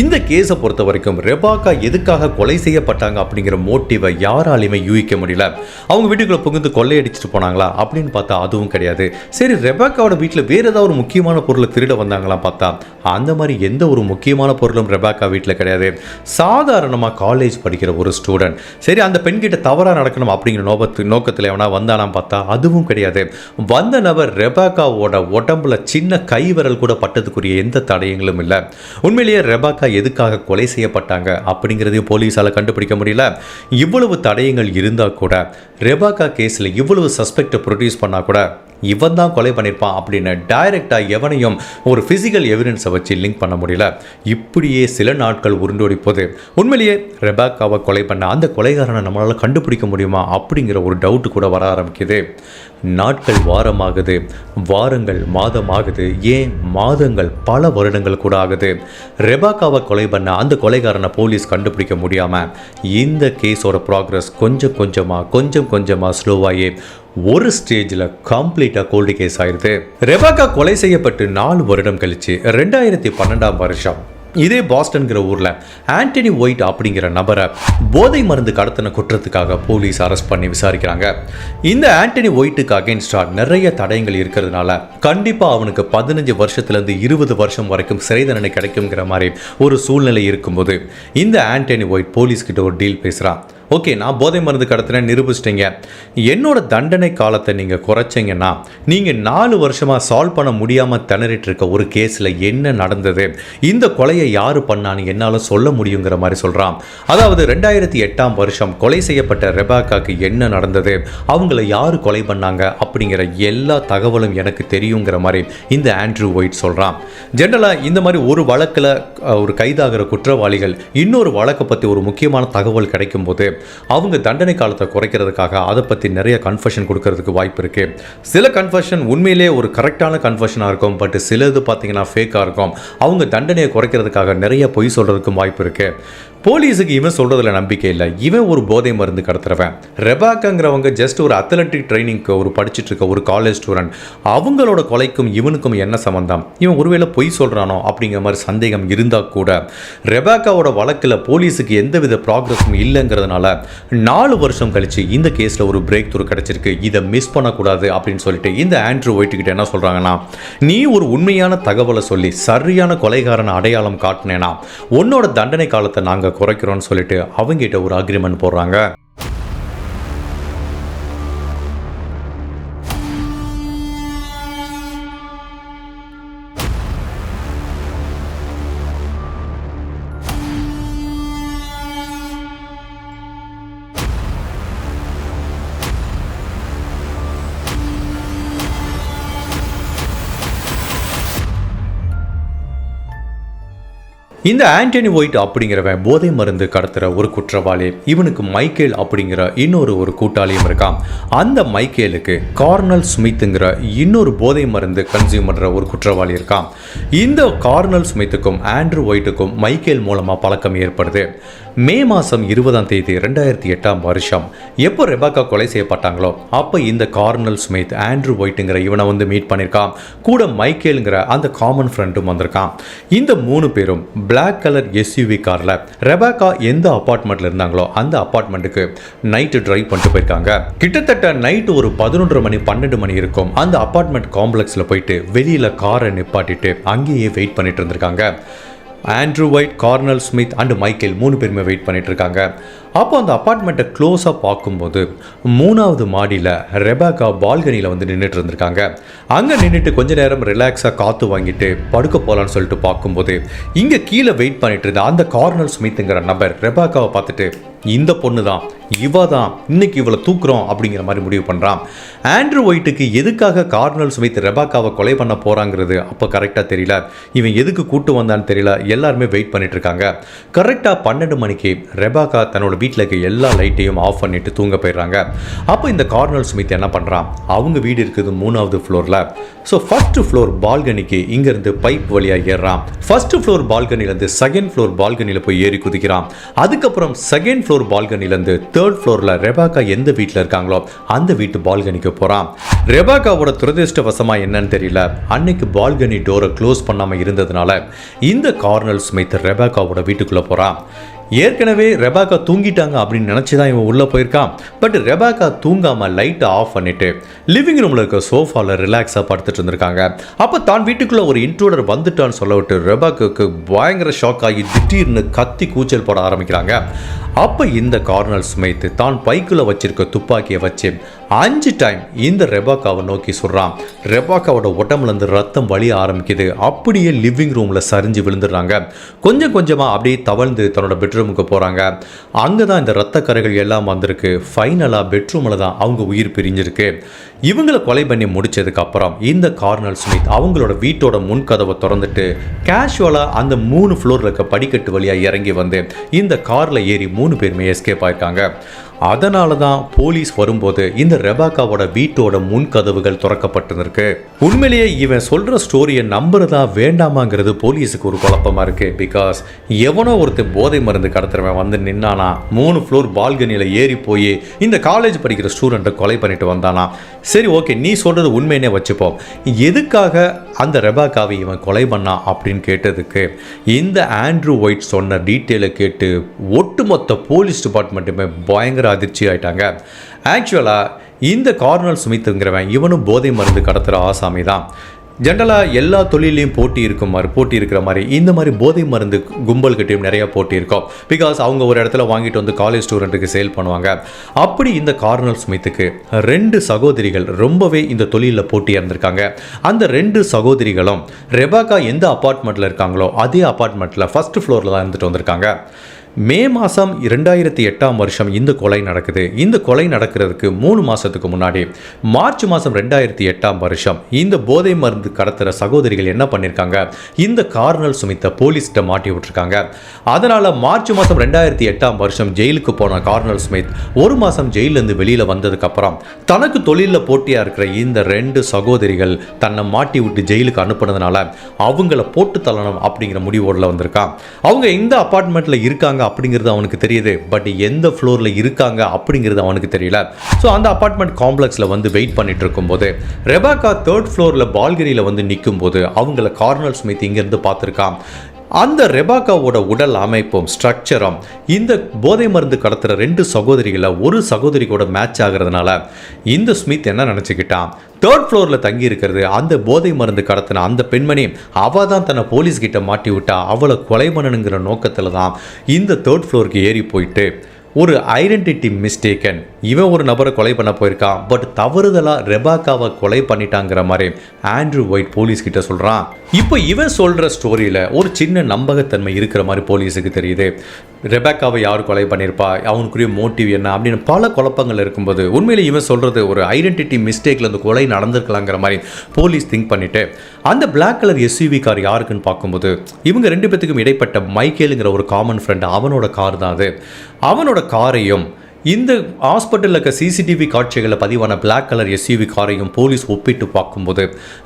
இந்த கேஸை பொறுத்த வரைக்கும் ரெபாக்கா எதுக்காக கொலை செய்யப்பட்டாங்க அப்படிங்கிற மோட்டிவை யாராலையுமே யூகிக்க முடியல அவங்க வீட்டுக்குள்ளே புகுந்து கொள்ளையடிச்சிட்டு போனாங்களா அப்படின்னு பார்த்தா அதுவும் கிடையாது சரி ரெபாக்காவோட வீட்டில் வேறு ஏதாவது ஒரு முக்கியமான பொருளை திருட வந்தாங்களா பார்த்தா அந்த மாதிரி எந்த ஒரு முக்கியமான பொருளும் ரெபாக்கா வீட்டில் கிடையாது சாதாரணமாக காலேஜ் படிக்கிற ஒரு ஸ்டூடெண்ட் சரி அந்த பெண்கிட்ட தவறாக நடக்கணும் அப்படிங்கிற நோபத்து நோக்கத்தில் எவனா வந்தானாம் பார்த்தா அதுவும் கிடையாது வந்த நபர் ரெபாக்காவோட உடம்புல சின்ன கைவிரல் கூட பட்டதுக்குரிய எந்த தடயங்களும் இல்லை உண்மையிலேயே ரெபாக்கா அக்கா எதுக்காக கொலை செய்யப்பட்டாங்க அப்படிங்கிறதையும் போலீஸால் கண்டுபிடிக்க முடியல இவ்வளவு தடயங்கள் இருந்தால் கூட ரெபாக்கா கேஸில் இவ்வளவு சஸ்பெக்ட் ப்ரொடியூஸ் பண்ணால் கூட இவன் தான் கொலை பண்ணியிருப்பான் அப்படின்னு டைரெக்டாக எவனையும் ஒரு ஃபிசிக்கல் எவிடன்ஸை வச்சு லிங்க் பண்ண முடியல இப்படியே சில நாட்கள் உருண்டோடி உண்மையிலேயே ரெபாக்காவை கொலை பண்ண அந்த கொலைகாரனை நம்மளால் கண்டுபிடிக்க முடியுமா அப்படிங்கிற ஒரு டவுட்டு கூட வர ஆரம்பிக்குது நாட்கள் வாரமாகுது வாரங்கள் மாதம் ஆகுது ஏன் மாதங்கள் பல வருடங்கள் கூட ஆகுது ரெபாக்காவை கொலை பண்ண அந்த கொலைகாரனை போலீஸ் கண்டுபிடிக்க முடியாமல் இந்த கேஸோட ப்ராக்ரஸ் கொஞ்சம் கொஞ்சமாக கொஞ்சம் கொஞ்சமாக ஸ்லோவாகி ஒரு ஸ்டேஜில் கம்ப்ளீட்டாக கோல்டு கேஸ் ஆயிடுது ரெபாக்கா கொலை செய்யப்பட்டு நாலு வருடம் கழிச்சு ரெண்டாயிரத்தி பன்னெண்டாம் வருஷம் இதே பாஸ்டன்கிற ஊரில் ஆண்டனி ஒயிட் அப்படிங்கிற நபரை போதை மருந்து கடத்தின குற்றத்துக்காக போலீஸ் அரெஸ்ட் பண்ணி விசாரிக்கிறாங்க இந்த ஆண்டனி ஒயிட்டுக்கு அகேன்ஸ்டாக நிறைய தடயங்கள் இருக்கிறதுனால கண்டிப்பாக அவனுக்கு பதினஞ்சு வருஷத்துலேருந்து இருபது வருஷம் வரைக்கும் சிறை தண்டனை கிடைக்குங்கிற மாதிரி ஒரு சூழ்நிலை இருக்கும்போது இந்த ஆண்டனி ஒயிட் போலீஸ்கிட்ட ஒரு டீல் பேசுகிறான் ஓகே நான் போதை மருந்து கடத்தின நிரூபிச்சிட்டிங்க என்னோட தண்டனை காலத்தை நீங்கள் குறைச்சிங்கன்னா நீங்கள் நாலு வருஷமாக சால்வ் பண்ண முடியாமல் திணறிட்டு இருக்க ஒரு கேஸில் என்ன நடந்தது இந்த கொலையை யார் பண்ணான்னு என்னால் சொல்ல முடியுங்கிற மாதிரி சொல்கிறான் அதாவது ரெண்டாயிரத்தி எட்டாம் வருஷம் கொலை செய்யப்பட்ட ரெபாக்காக்கு என்ன நடந்தது அவங்கள யார் கொலை பண்ணாங்க அப்படிங்கிற எல்லா தகவலும் எனக்கு தெரியுங்கிற மாதிரி இந்த ஆண்ட்ரூ ஒயிட் சொல்கிறான் ஜென்ரலாக இந்த மாதிரி ஒரு வழக்கில் ஒரு கைதாகிற குற்றவாளிகள் இன்னொரு வழக்கை பற்றி ஒரு முக்கியமான தகவல் கிடைக்கும் போது அவங்க தண்டனை காலத்தை குறைக்கிறதுக்காக அதை பற்றி நிறைய கன்ஃபர்ஷன் கொடுக்கறதுக்கு வாய்ப்பு இருக்குது சில கன்ஃபர்ஷன் உண்மையிலே ஒரு கரெக்டான கன்ஃபர்ஷனாக இருக்கும் பட் சிலது பார்த்தீங்கன்னா ஃபேக்காக இருக்கும் அவங்க தண்டனையை குறைக்கிறதுக்காக நிறைய பொய் சொல்கிறதுக்கும் வாய்ப்பு இருக்குது போலீஸுக்கு இவன் சொல்றதுல நம்பிக்கை இல்லை இவன் ஒரு போதை மருந்து கடத்துறவன் ரெபாக்காங்கிறவங்க ஜஸ்ட் ஒரு அத்லட்டிக் ட்ரைனிங்க்கு ஒரு படிச்சுட்டு இருக்க ஒரு காலேஜ் ஸ்டூடெண்ட் அவங்களோட கொலைக்கும் இவனுக்கும் என்ன சம்மந்தம் இவன் ஒருவேளை பொய் சொல்கிறானோ அப்படிங்கிற மாதிரி சந்தேகம் இருந்தால் கூட ரெபாக்காவோட வழக்கில் போலீஸுக்கு எந்தவித ப்ராக்ரஸும் இல்லைங்கிறதுனால நாலு வருஷம் கழிச்சு இந்த கேஸில் ஒரு பிரேக் த்ரூ கிடச்சிருக்கு இதை மிஸ் பண்ணக்கூடாது அப்படின்னு சொல்லிட்டு இந்த ஆண்ட்ரூ ஒயிட்டுக்கிட்ட என்ன சொல்கிறாங்கன்னா நீ ஒரு உண்மையான தகவலை சொல்லி சரியான கொலைகாரன் அடையாளம் காட்டினேனா உன்னோட தண்டனை காலத்தை நாங்கள் குறைக்கிறோன்னு சொல்லிட்டு அவங்ககிட்ட ஒரு அக்ரிமெண்ட் போடுறாங்க
இந்த ஆண்டனி ஒயிட் அப்படிங்கிறவன் போதை மருந்து கடத்துகிற ஒரு குற்றவாளி இவனுக்கு மைக்கேல் அப்படிங்கிற இன்னொரு ஒரு கூட்டாளியும் இருக்கான் அந்த மைக்கேலுக்கு கார்னல் சுமித்துங்கிற இன்னொரு போதை மருந்து கன்சியூம் பண்ணுற ஒரு குற்றவாளி இருக்கான் இந்த கார்னல் சுமித்துக்கும் ஆண்ட்ரூ ஒயிட்டுக்கும் மைக்கேல் மூலமாக பழக்கம் ஏற்படுது மே மாதம் இருபதாம் தேதி ரெண்டாயிரத்தி எட்டாம் வருஷம் எப்போ ரெபாக்கா கொலை செய்யப்பட்டாங்களோ அப்போ இந்த கார்னல் சுமித் ஆண்ட்ரூ ஒயிட்டுங்கிற இவனை வந்து மீட் பண்ணியிருக்கான் கூட மைக்கேலுங்கிற அந்த காமன் ஃப்ரெண்டும் வந்திருக்கான் இந்த மூணு பேரும் பிளாக் கலர் எஸ்யூவி காரில் ரெபாக்கா எந்த அப்பார்ட்மெண்ட்டில் இருந்தாங்களோ அந்த அப்பார்ட்மெண்ட்டுக்கு நைட்டு ட்ரைவ் பண்ணிட்டு போயிருக்காங்க கிட்டத்தட்ட நைட்டு ஒரு பதினொன்று மணி பன்னெண்டு மணி இருக்கும் அந்த அப்பார்ட்மெண்ட் காம்ப்ளெக்ஸில் போயிட்டு வெளியில் காரை நிப்பாட்டிட்டு அங்கேயே வெயிட் பண்ணிட்டு இருந்திருக்காங்க Andrew White Cornell Smith and Michael மூணு பேருமே வெயிட் பண்ணிட்டு இருக்காங்க அப்போ அந்த அப்பார்ட்மெண்ட்டை க்ளோஸாக பார்க்கும்போது மூணாவது மாடியில் ரெபாக்கா பால்கனியில் வந்து நின்றுட்டு இருந்திருக்காங்க அங்கே நின்றுட்டு கொஞ்ச நேரம் ரிலாக்ஸாக காற்று வாங்கிட்டு படுக்க போகலான்னு சொல்லிட்டு பார்க்கும்போது இங்கே கீழே வெயிட் பண்ணிட்டு இருந்த அந்த கார்னர் சுமித்துங்கிற நபர் ரெபாக்காவை பார்த்துட்டு இந்த பொண்ணு தான் இவ தான் இன்னைக்கு இவளை தூக்குறோம் அப்படிங்கிற மாதிரி முடிவு பண்ணுறான் ஆண்ட்ரூ ஒயிட்டுக்கு எதுக்காக கார்னல் வைத்து ரெபாக்காவை கொலை பண்ண போகிறாங்கிறது அப்போ கரெக்டாக தெரியல இவன் எதுக்கு கூட்டு வந்தான்னு தெரியல எல்லாருமே வெயிட் பண்ணிட்டுருக்காங்க இருக்காங்க கரெக்டாக பன்னெண்டு மணிக்கு ரெபாக்கா தன்னோட வீட்டில் இருக்க எல்லா லைட்டையும் ஆஃப் பண்ணிட்டு தூங்க போயிடுறாங்க அப்போ இந்த கார்னல் ஸ்மித் என்ன பண்ணுறான் அவங்க வீடு இருக்குது மூணாவது ஃப்ளோரில் ஸோ ஃபஸ்ட்டு ஃப்ளோர் பால்கனிக்கு இங்கேருந்து பைப் வழியாக ஏறுறான் ஃபஸ்ட்டு ஃப்ளோர் பால்கனிலேருந்து செகண்ட் ஃப்ளோர் பால்கனியில் போய் ஏறி குதிக்கிறான் அதுக்கப்புறம் செகண்ட் ஃப்ளோர் பால்கனிலேருந்து தேர்ட் ஃப்ளோரில் ரெபாக்கா எந்த வீட்டில் இருக்காங்களோ அந்த வீட்டு பால்கனிக்கு போகிறான் ரெபாக்காவோட துரதிருஷ்டவசமாக என்னன்னு தெரியல அன்னைக்கு பால்கனி டோரை க்ளோஸ் பண்ணாமல் இருந்ததுனால இந்த கார்னல் சுமைத்து ரெபாக்காவோட வீட்டுக்குள்ளே போகிறான் ஏற்கனவே ரெபாக்கா தூங்கிட்டாங்க அப்படின்னு நினச்சிதான் இவன் உள்ளே போயிருக்கான் பட் ரெபாக்கா தூங்காமல் லைட்டை ஆஃப் பண்ணிட்டு லிவிங் ரூமில் இருக்க சோஃபாவில் ரிலாக்ஸாக படுத்துட்டு இருந்திருக்காங்க அப்போ தான் வீட்டுக்குள்ளே ஒரு இன்ட்ரூடர் வந்துட்டான்னு சொல்ல விட்டு ரெபாக்கு பயங்கர ஷாக் ஆகி திடீர்னு கத்தி கூச்சல் போட ஆரம்பிக்கிறாங்க அப்போ இந்த கார்னல் சுமைத்து தான் பைக்கில் வச்சிருக்க துப்பாக்கியை வச்சு அஞ்சு டைம் இந்த ரெபாக்காவை நோக்கி சொல்கிறான் ரெபாக்காவோட உடம்புலேருந்து ரத்தம் வலிய ஆரம்பிக்குது அப்படியே லிவிங் ரூமில் சரிஞ்சு விழுந்துடுறாங்க கொஞ்சம் கொஞ்சமாக அப்படியே தவழ்ந்து தன்னோட பெட்ரூம் பெட்ரூமுக்கு போகிறாங்க அங்கே தான் இந்த ரத்த கரைகள் எல்லாம் வந்திருக்கு ஃபைனலாக பெட்ரூமில் தான் அவங்க உயிர் பிரிஞ்சிருக்கு இவங்களை கொலை பண்ணி முடித்ததுக்கப்புறம் இந்த கார்னல் சுமித் அவங்களோட வீட்டோட முன்கதவை திறந்துட்டு கேஷுவலாக அந்த மூணு ஃப்ளோரில் இருக்க படிக்கட்டு வழியாக இறங்கி வந்து இந்த காரில் ஏறி மூணு பேருமே எஸ்கேப் ஆயிருக்காங்க அதனால தான் போலீஸ் வரும்போது இந்த ரெபாக்காவோட வீட்டோட முன் கதவுகள் திறக்கப்பட்டிருக்கு உண்மையிலேயே இவன் சொல்ற ஸ்டோரியை நம்புறதா வேண்டாமாங்கிறது போலீஸுக்கு ஒரு குழப்பமா இருக்கு பிகாஸ் எவனோ ஒருத்தர் போதை மருந்து கடத்துறவன் வந்து நின்னானா மூணு ஃப்ளோர் பால்கனியில் ஏறி போய் இந்த காலேஜ் படிக்கிற ஸ்டூடெண்ட்டை கொலை பண்ணிட்டு வந்தானா சரி ஓகே நீ சொல்கிறது உண்மையினே வச்சுப்போம் எதுக்காக அந்த ரெபாக்காவை இவன் கொலை பண்ணான் அப்படின்னு கேட்டதுக்கு இந்த ஆண்ட்ரூ ஒயிட் சொன்ன டீட்டெயிலை கேட்டு ஒட்டுமொத்த போலீஸ் டிபார்ட்மெண்ட்டுமே பயங்கர அதிர்ச்சி ஆயிட்டாங்க ஆக்சுவலாக இந்த கார்னல் சுமித்துங்கிறவன் இவனும் போதை மருந்து கடத்துகிற ஆசாமி தான் ஜென்ரலாக எல்லா தொழிலையும் போட்டி இருக்கும் மாதிரி போட்டி இருக்கிற மாதிரி இந்த மாதிரி போதை மருந்து கும்பல்கிட்டையும் நிறையா போட்டி இருக்கும் பிகாஸ் அவங்க ஒரு இடத்துல வாங்கிட்டு வந்து காலேஜ் ஸ்டூடெண்ட்டுக்கு சேல் பண்ணுவாங்க அப்படி இந்த கார்னல் ஸ்மித்துக்கு ரெண்டு சகோதரிகள் ரொம்பவே இந்த தொழிலில் போட்டி இருந்திருக்காங்க அந்த ரெண்டு சகோதரிகளும் ரெபாக்கா எந்த அப்பார்ட்மெண்ட்டில் இருக்காங்களோ அதே அப்பார்ட்மெண்ட்டில் ஃபஸ்ட் ஃப்ளோரில் தான் இருந்துட்டு வந்திருக்காங்க மே மாதம் இரண்டாயிரத்தி எட்டாம் வருஷம் இந்த கொலை நடக்குது இந்த கொலை நடக்கிறதுக்கு மூணு மாதத்துக்கு முன்னாடி மார்ச் மாதம் ரெண்டாயிரத்தி எட்டாம் வருஷம் இந்த போதை மருந்து கடத்துகிற சகோதரிகள் என்ன பண்ணியிருக்காங்க இந்த கார்னல் சுமித்த போலீஸ்கிட்ட மாட்டி விட்டுருக்காங்க அதனால் மார்ச் மாதம் ரெண்டாயிரத்தி எட்டாம் வருஷம் ஜெயிலுக்கு போன கார்னல் சுமித் ஒரு மாதம் ஜெயிலேருந்து வெளியில் வந்ததுக்கப்புறம் தனக்கு தொழிலில் போட்டியாக இருக்கிற இந்த ரெண்டு சகோதரிகள் தன்னை மாட்டி விட்டு ஜெயிலுக்கு அனுப்புனதுனால அவங்கள போட்டு தள்ளணும் அப்படிங்கிற முடிவோடில் வந்திருக்கான் அவங்க இந்த அப்பார்ட்மெண்ட்டில் இருக்காங்க இருக்காங்க அப்படிங்கிறது அவனுக்கு தெரியுது பட் எந்த ஃப்ளோரில் இருக்காங்க அப்படிங்கிறது அவனுக்கு தெரியல ஸோ அந்த அப்பார்ட்மெண்ட் காம்ப்ளெக்ஸில் வந்து வெயிட் பண்ணிட்டு இருக்கும்போது ரெபாக்கா தேர்ட் ஃப்ளோரில் பால்கிரியில் வந்து நிற்கும் போது அவங்கள கார்னல் ஸ்மித் இங்கேருந்து பார்த்துருக்கான் அந்த ரெபாக்காவோட உடல் அமைப்பும் ஸ்ட்ரக்சரும் இந்த போதை மருந்து கடத்துகிற ரெண்டு சகோதரிகளை ஒரு சகோதரி கூட மேட்ச் ஆகிறதுனால இந்த ஸ்மித் என்ன நினச்சிக்கிட்டான் தேர்ட் ஃப்ளோரில் தங்கி இருக்கிறது அந்த போதை மருந்து கடத்தின அந்த பெண்மணி அவள் தான் தன்னை போலீஸ்கிட்ட மாட்டி விட்டா அவளை கொலை பண்ணணுங்கிற நோக்கத்தில் தான் இந்த தேர்ட் ஃப்ளோருக்கு ஏறி போயிட்டு ஒரு ஐடென்டிட்டி மிஸ்டேக்கன் இவன் ஒரு நபரை கொலை பண்ண போயிருக்கான் பட் தவறுதலாக ரெபாக்காவை கொலை பண்ணிட்டாங்கிற மாதிரி ஆண்ட்ரூ ஒயிட் போலீஸ் கிட்ட சொல்கிறான் இப்போ இவன் சொல்கிற ஸ்டோரியில் ஒரு சின்ன நம்பகத்தன்மை இருக்கிற மாதிரி போலீஸுக்கு தெரியுது ரெபாக்காவை யார் கொலை பண்ணியிருப்பா அவனுக்குரிய மோட்டிவ் என்ன அப்படின்னு பல குழப்பங்கள் இருக்கும்போது உண்மையில் இவன் சொல்கிறது ஒரு ஐடென்டிட்டி மிஸ்டேக்கில் அந்த கொலை நடந்திருக்கலாங்கிற மாதிரி போலீஸ் திங்க் பண்ணிவிட்டு அந்த பிளாக் கலர் எஸ்யூவி கார் யாருக்குன்னு பார்க்கும்போது இவங்க ரெண்டு பேத்துக்கும் இடைப்பட்ட மைக்கேலுங்கிற ஒரு காமன் ஃப்ரெண்ட் அவனோட கார் தான் அது அவனோட காரியம் இந்த ஹாஸ்பிட்டலில் இருக்க சிசிடிவி காட்சிகளை பதிவான பிளாக் கலர் எஸ்யூவி காரையும் போலீஸ் ஒப்பிட்டு பார்க்கும்போது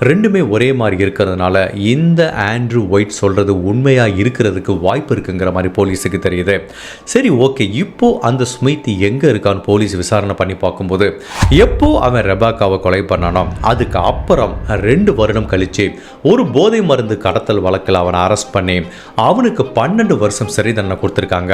ரெண்டுமே ஒரே மாதிரி இருக்கிறதுனால இந்த ஆண்ட்ரூ ஒயிட் சொல்கிறது உண்மையாக இருக்கிறதுக்கு வாய்ப்பு இருக்குங்கிற மாதிரி போலீஸுக்கு தெரியுது சரி ஓகே இப்போது அந்த ஸ்மித் எங்கே இருக்கான்னு போலீஸ் விசாரணை பண்ணி பார்க்கும்போது எப்போ அவன் ரெபாக்காவை கொலை பண்ணானோ அதுக்கு அப்புறம் ரெண்டு வருடம் கழித்து ஒரு போதை மருந்து கடத்தல் வழக்கில் அவனை அரெஸ்ட் பண்ணி அவனுக்கு பன்னெண்டு வருஷம் சிறை தண்டனை கொடுத்துருக்காங்க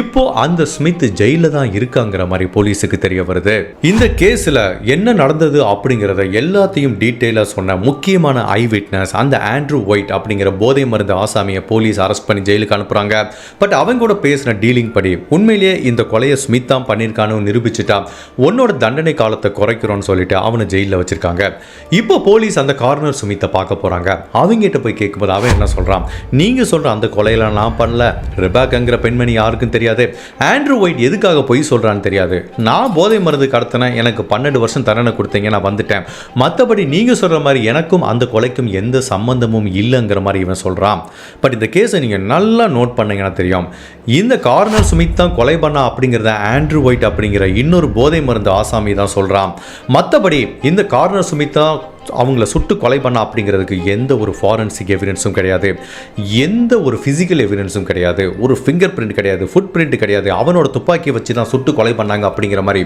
இப்போது அந்த ஸ்மித் ஜெயிலில் தான் இருக்க இருக்காங்கிற மாதிரி போலீஸுக்கு தெரிய வருது இந்த கேஸ்ல என்ன நடந்தது அப்படிங்கறத எல்லாத்தையும் டீட்டெயிலா சொன்ன முக்கியமான ஐ விட்னஸ் அந்த ஆண்ட்ரூ ஒயிட் அப்படிங்கிற போதை மருந்து ஆசாமியை போலீஸ் அரெஸ்ட் பண்ணி ஜெயிலுக்கு அனுப்புறாங்க பட் அவங்க கூட பேசின டீலிங் படி உண்மையிலேயே இந்த கொலையை ஸ்மித் தான் பண்ணியிருக்கானு நிரூபிச்சுட்டா உன்னோட தண்டனை காலத்தை குறைக்கிறோம்னு சொல்லிட்டு அவனை ஜெயிலில் வச்சிருக்காங்க இப்போ போலீஸ் அந்த கார்னர் சுமித்தை பார்க்க அவங்க கிட்ட போய் கேட்கும்போது அவன் என்ன சொல்றான் நீங்க சொல்ற அந்த கொலையெல்லாம் நான் பண்ணல ரிபாக்ங்கிற பெண்மணி யாருக்கும் தெரியாது ஆண்ட்ரூ ஒயிட் எதுக்காக போய் சொல்ற தெரியாது நான் போதை மருந்து கடத்தினேன் எனக்கு பன்னெண்டு வருஷம் தண்டனை கொடுத்தீங்க நான் வந்துட்டேன் மற்றபடி நீங்கள் சொல்கிற மாதிரி எனக்கும் அந்த கொலைக்கும் எந்த சம்மந்தமும் இல்லைங்கிற மாதிரி இவன் சொல்கிறான் பட் இந்த கேஸை நீங்கள் நல்லா நோட் பண்ணீங்கன்னா தெரியும் இந்த கார்னர் சுமித் தான் கொலை பண்ணா அப்படிங்கிறத ஆண்ட்ரூ ஒயிட் அப்படிங்கிற இன்னொரு போதை மருந்து ஆசாமி தான் சொல்கிறான் மற்றபடி இந்த கார்னர் சுமித் தான் அவங்கள சுட்டு கொலை பண்ண அப்படிங்கிறதுக்கு எந்த ஒரு ஃபாரன்சிக் எவிடன்ஸும் கிடையாது எந்த ஒரு ஃபிசிக்கல் எவிடன்ஸும் கிடையாது ஒரு ஃபிங்கர் பிரிண்ட் கிடையாது ஃபுட் பிரிண்ட் கிடையாது அவனோட துப்பாக்கி வச்சு தான் சுட்டு கொலை பண்ணாங்க அப்படிங்கிற மாதிரி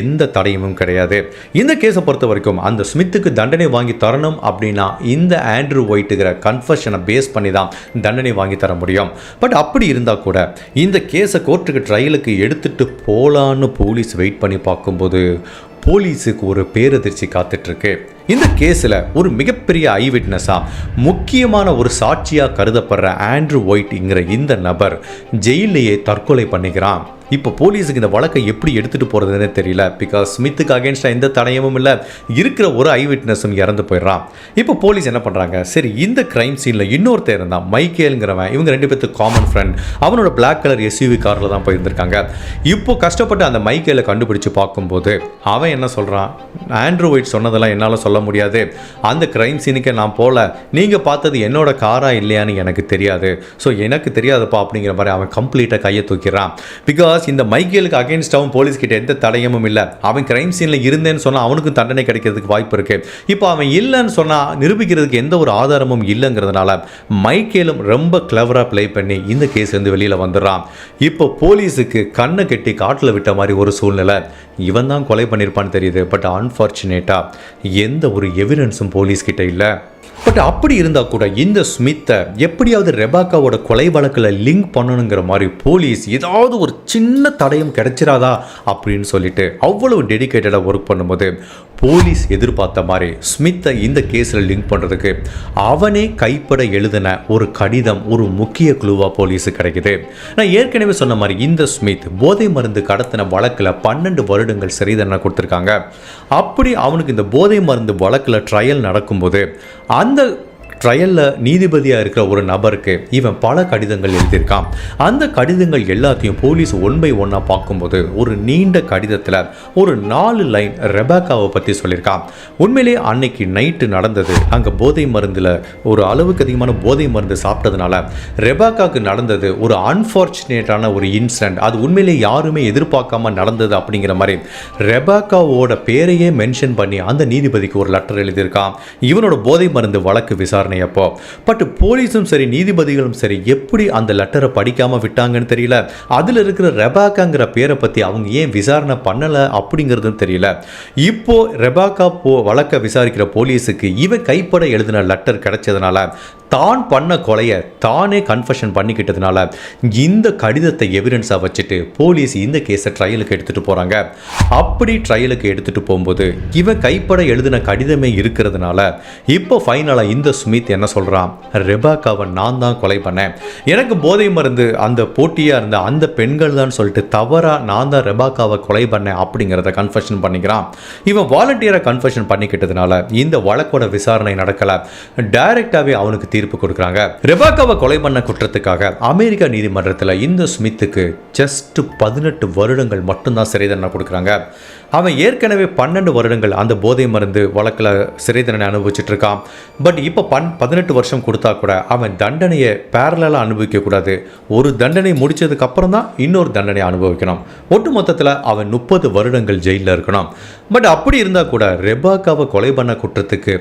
எந்த தடையும் கிடையாது இந்த கேஸை பொறுத்த வரைக்கும் அந்த ஸ்மித்துக்கு தண்டனை வாங்கி தரணும் அப்படின்னா இந்த ஆண்ட்ரூ ஒயிட்டுங்கிற கன்ஃபர்ஷனை பேஸ் பண்ணி தான் தண்டனை வாங்கி தர முடியும் பட் அப்படி இருந்தால் கூட இந்த கேஸை கோர்ட்டுக்கு ட்ரையலுக்கு எடுத்துகிட்டு போகலான்னு போலீஸ் வெயிட் பண்ணி பார்க்கும்போது போலீஸுக்கு ஒரு பேரதிர்ச்சி காத்துட்ருக்கு இந்த கேஸில் ஒரு மிகப்பெரிய ஐ விட்னஸாக முக்கியமான ஒரு சாட்சியாக கருதப்படுற ஆண்ட்ரூ ஒயிட்ங்கிற இந்த நபர் ஜெயிலேயே தற்கொலை பண்ணிக்கிறான் இப்போ போலீஸுக்கு இந்த வழக்கை எப்படி எடுத்துகிட்டு போகிறதுனே தெரியல பிகாஸ் ஸ்மித்துக்கு அகேன்ஸ்டாக எந்த தடயமும் இல்லை இருக்கிற ஒரு ஐ விட்னஸும் இறந்து போயிடுறான் இப்போ போலீஸ் என்ன பண்ணுறாங்க சரி இந்த க்ரைம் சீனில் இன்னொருத்தர் இருந்தான் மைக்கேலுங்கிறவன் இவங்க ரெண்டு பேர்த்து காமன் ஃப்ரெண்ட் அவனோட பிளாக் கலர் எஸ்யூவி காரில் தான் போயிருந்திருக்காங்க இப்போ கஷ்டப்பட்டு அந்த மைக்கேலை கண்டுபிடிச்சு பார்க்கும்போது அவன் என்ன சொல்கிறான் ஒயிட் சொன்னதெல்லாம் என்னால் சொல்ல சொல்ல முடியாது அந்த கிரைம் சீனுக்கு நான் போகல நீங்கள் பார்த்தது என்னோட காரா இல்லையான்னு எனக்கு தெரியாது ஸோ எனக்கு தெரியாதப்பா அப்படிங்கிற மாதிரி அவன் கம்ப்ளீட்டாக கையை தூக்கிறான் பிகாஸ் இந்த மைக்கேலுக்கு அகேன்ஸ்டாகவும் கிட்ட எந்த தடயமும் இல்லை அவன் கிரைம் சீனில் இருந்தேன்னு சொன்னால் அவனுக்கும் தண்டனை கிடைக்கிறதுக்கு வாய்ப்பு இருக்குது இப்போ அவன் இல்லைன்னு சொன்னால் நிரூபிக்கிறதுக்கு எந்த ஒரு ஆதாரமும் இல்லைங்கிறதுனால மைக்கேலும் ரொம்ப கிளவராக ப்ளே பண்ணி இந்த கேஸ்லேருந்து வெளியில் வந்துடுறான் இப்போ போலீஸுக்கு கண்ணை கட்டி காட்டில் விட்ட மாதிரி ஒரு சூழ்நிலை இவன் தான் கொலை பண்ணியிருப்பான்னு தெரியுது பட் அன்ஃபார்ச்சுனேட்டாக எந்த எந்த ஒரு எவிடன்ஸும் போலீஸ்கிட்ட இல்லை பட் அப்படி இருந்தால் கூட இந்த ஸ்மித்தை எப்படியாவது ரெபாக்காவோட கொலை வழக்கில் லிங்க் பண்ணணுங்கிற மாதிரி போலீஸ் ஏதாவது ஒரு சின்ன தடயம் கிடைச்சிடாதா அப்படின்னு சொல்லிட்டு அவ்வளவு டெடிக்கேட்டடாக ஒர்க் பண்ணும்போது போலீஸ் எதிர்பார்த்த மாதிரி ஸ்மித்தை இந்த கேஸில் லிங்க் பண்ணுறதுக்கு அவனே கைப்பட எழுதின ஒரு கடிதம் ஒரு முக்கிய குழுவாக போலீஸ் கிடைக்குது நான் ஏற்கனவே சொன்ன மாதிரி இந்த ஸ்மித் போதை மருந்து கடத்தின வழக்கில் பன்னெண்டு வருடங்கள் சிறை தண்டனை கொடுத்துருக்காங்க அப்படி அவனுக்கு இந்த போதை மருந்து வழக்கில் ட்ரையல் நடக்கும்போது அந்த ட்ரையலில் நீதிபதியாக இருக்கிற ஒரு நபருக்கு இவன் பல கடிதங்கள் எழுதியிருக்கான் அந்த கடிதங்கள் எல்லாத்தையும் போலீஸ் ஒன் பை ஒன்னாக பார்க்கும்போது ஒரு நீண்ட கடிதத்தில் ஒரு நாலு லைன் ரெபாக்காவை பற்றி சொல்லியிருக்கான் உண்மையிலே அன்னைக்கு நைட்டு நடந்தது அங்கே போதை மருந்தில் ஒரு அளவுக்கு அதிகமான போதை மருந்து சாப்பிட்டதுனால ரெபாக்காவுக்கு நடந்தது ஒரு அன்ஃபார்ச்சுனேட்டான ஒரு இன்சிடென்ட் அது உண்மையிலே யாருமே எதிர்பார்க்காம நடந்தது அப்படிங்கிற மாதிரி ரெபாக்காவோட பேரையே மென்ஷன் பண்ணி அந்த நீதிபதிக்கு ஒரு லெட்டர் எழுதியிருக்கான் இவனோட போதை மருந்து வழக்கு விசாரணை அப்போ பட் போலீஸும் சரி நீதிபதிகளும் சரி எப்படி அந்த லெட்டரை படிக்காமல் விட்டாங்கன்னு தெரியல அதில் இருக்கிற ரெபாக்காங்கிற பேரை பற்றி அவங்க ஏன் விசாரணை பண்ணலை அப்படிங்கிறதும் தெரியல இப்போ ரெபாக்கா போ வழக்க விசாரிக்கிற போலீஸுக்கு இவன் கைப்பட எழுதின லெட்டர் கிடைச்சதுனால தான் பண்ண கொலையை தானே கன்ஃபஷன் பண்ணிக்கிட்டதுனால இந்த கடிதத்தை எவிடன்ஸாக வச்சுட்டு போலீஸ் இந்த கேஸை ட்ரையலுக்கு எடுத்துகிட்டு போகிறாங்க அப்படி ட்ரையலுக்கு எடுத்துகிட்டு போகும்போது இவன் கைப்பட எழுதின கடிதமே இருக்கிறதுனால இப்போ ஃபைனலாக இந்த சுமித் என்ன சொல்கிறான் ரெபாக்காவை நான் தான் கொலை பண்ணேன் எனக்கு போதை மருந்து அந்த போட்டியாக இருந்த அந்த பெண்கள் தான் சொல்லிட்டு தவறாக நான் தான் ரெபாக்காவை கொலை பண்ணேன் அப்படிங்கிறத கன்ஃபஷன் பண்ணிக்கிறான் இவன் வாலண்டியராக கன்ஃபஷன் பண்ணிக்கிட்டதுனால இந்த வழக்கோட விசாரணை நடக்கலை டைரெக்டாகவே அவனுக்கு தீர்ப்பு கொடுக்குறாங்க ரெபாக்காவை கொலை பண்ண குற்றத்துக்காக அமெரிக்க நீதிமன்றத்தில் இந்த ஸ்மித்துக்கு ஜஸ்ட் பதினெட்டு வருடங்கள் மட்டும்தான் சிறை தண்டனை கொடுக்குறாங்க அவன் ஏற்கனவே பன்னெண்டு வருடங்கள் அந்த போதை மருந்து வழக்கில் சிறை தண்டனை அனுபவிச்சுட்டு இருக்கான் பட் இப்போ பன் பதினெட்டு வருஷம் கொடுத்தா கூட அவன் தண்டனையை பேரலாக அனுபவிக்கக்கூடாது ஒரு தண்டனை முடித்ததுக்கு அப்புறம் தான் இன்னொரு தண்டனை அனுபவிக்கணும் ஒட்டு மொத்தத்தில் அவன் முப்பது வருடங்கள் ஜெயிலில் இருக்கணும் பட் அப்படி இருந்தால் கூட ரெபாக்காவை கொலை பண்ண குற்றத்துக்கு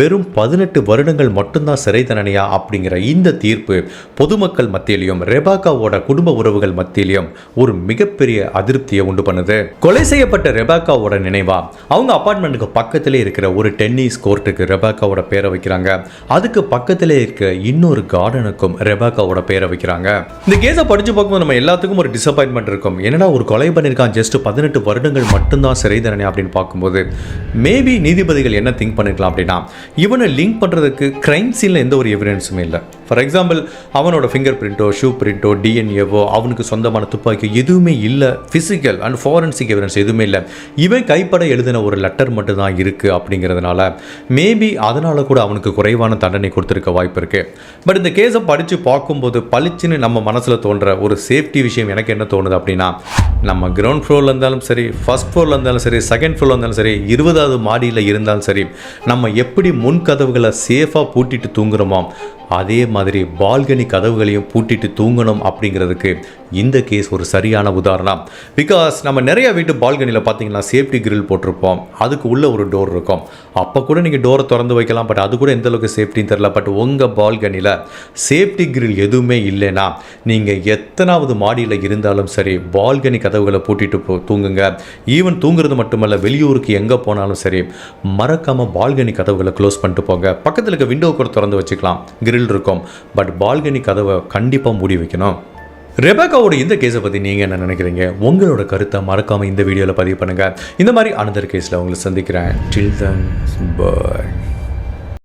வெறும் பதினெட்டு வருடங்கள் மட்டும்தான் சிறை தண்டனையா அப்படிங்கிற இந்த தீர்ப்பு பொதுமக்கள் மத்தியிலையும் ரெபாக்காவோட குடும்ப உறவுகள் மத்தியிலையும் ஒரு மிகப்பெரிய அதிருப்தியை உண்டு பண்ணுது கொலை செய்யப்பட்ட ரெபா ரெபாக்காவோட நினைவா அவங்க அப்பார்ட்மெண்ட்டுக்கு பக்கத்திலே இருக்கிற ஒரு டென்னிஸ் கோர்ட்டுக்கு ரெபாக்காவோட பேரை வைக்கிறாங்க அதுக்கு பக்கத்திலே இருக்கிற இன்னொரு கார்டனுக்கும் ரெபாக்காவோட பேரை வைக்கிறாங்க இந்த கேஸை படிச்சு பார்க்கும்போது நம்ம எல்லாத்துக்கும் ஒரு டிசப்பாயின்மெண்ட் இருக்கும் என்னடா ஒரு கொலை பண்ணியிருக்கான் ஜஸ்ட் பதினெட்டு வருடங்கள் மட்டும்தான் சிறை தண்டனை அப்படின்னு பார்க்கும்போது மேபி நீதிபதிகள் என்ன திங்க் பண்ணிருக்கலாம் அப்படின்னா இவனை லிங்க் பண்ணுறதுக்கு கிரைம் சீனில் எந்த ஒரு எவிடன்ஸுமே இல்லை ஃபார் எக்ஸாம்பிள் அவனோட ஃபிங்கர் பிரிண்ட்டோ ஷூ பிரிண்ட்டோ டிஎன்ஏவோ அவனுக்கு சொந்தமான துப்பாக்கி எதுவுமே இல்லை ஃபிசிக்கல் அண்ட் ஃபாரன்சிக் எவிடன்ஸ் எதுவுமே இல்லை இவன் கைப்பட எழுதின ஒரு லெட்டர் மட்டும்தான் இருக்குது அப்படிங்கிறதுனால மேபி அதனால் கூட அவனுக்கு குறைவான தண்டனை கொடுத்துருக்க வாய்ப்பு இருக்குது பட் இந்த கேஸை படித்து பார்க்கும்போது பளிச்சுன்னு நம்ம மனசில் தோன்ற ஒரு சேஃப்டி விஷயம் எனக்கு என்ன தோணுது அப்படின்னா நம்ம கிரவுண்ட் ஃப்ளோரில் இருந்தாலும் சரி ஃபஸ்ட் ஃப்ளோரில் இருந்தாலும் சரி செகண்ட் ஃப்ளோரில் இருந்தாலும் சரி இருபதாவது மாடியில் இருந்தாலும் சரி நம்ம எப்படி முன்கதவுகளை சேஃபாக பூட்டிட்டு தூங்குறோமோ அதே மாதிரி பால்கனி கதவுகளையும் பூட்டிட்டு தூங்கணும் அப்படிங்கிறதுக்கு இந்த கேஸ் ஒரு சரியான உதாரணம் பிகாஸ் நம்ம நிறைய வீட்டு பால்கனியில் பார்த்தீங்கன்னா சேஃப்டி கிரில் போட்டிருப்போம் அதுக்கு உள்ளே ஒரு டோர் இருக்கும் அப்போ கூட நீங்கள் டோரை திறந்து வைக்கலாம் பட் அது கூட எந்தளவுக்கு சேஃப்டின்னு தெரில பட் உங்கள் பால்கனியில் சேஃப்டி கிரில் எதுவுமே இல்லைன்னா நீங்கள் எத்தனாவது மாடியில் இருந்தாலும் சரி பால்கனி கதவுகளை பூட்டிட்டு போ தூங்குங்க ஈவன் தூங்குறது மட்டுமல்ல வெளியூருக்கு எங்கே போனாலும் சரி மறக்காமல் பால்கனி கதவுகளை க்ளோஸ் பண்ணிட்டு போங்க பக்கத்தில் இருக்க விண்டோ கூட திறந்து வச்சுக்கலாம் கிரில் கீழ் இருக்கும் பட் பால்கனி கதவை கண்டிப்பாக மூடி வைக்கணும் ரெபக்காவோட இந்த கேஸை பற்றி நீங்கள் என்ன நினைக்கிறீங்க உங்களோட கருத்தை மறக்காமல் இந்த வீடியோவில் பதிவு பண்ணுங்கள் இந்த மாதிரி அனந்தர் கேஸில் உங்களை சந்திக்கிறேன் டில் தன் பாய்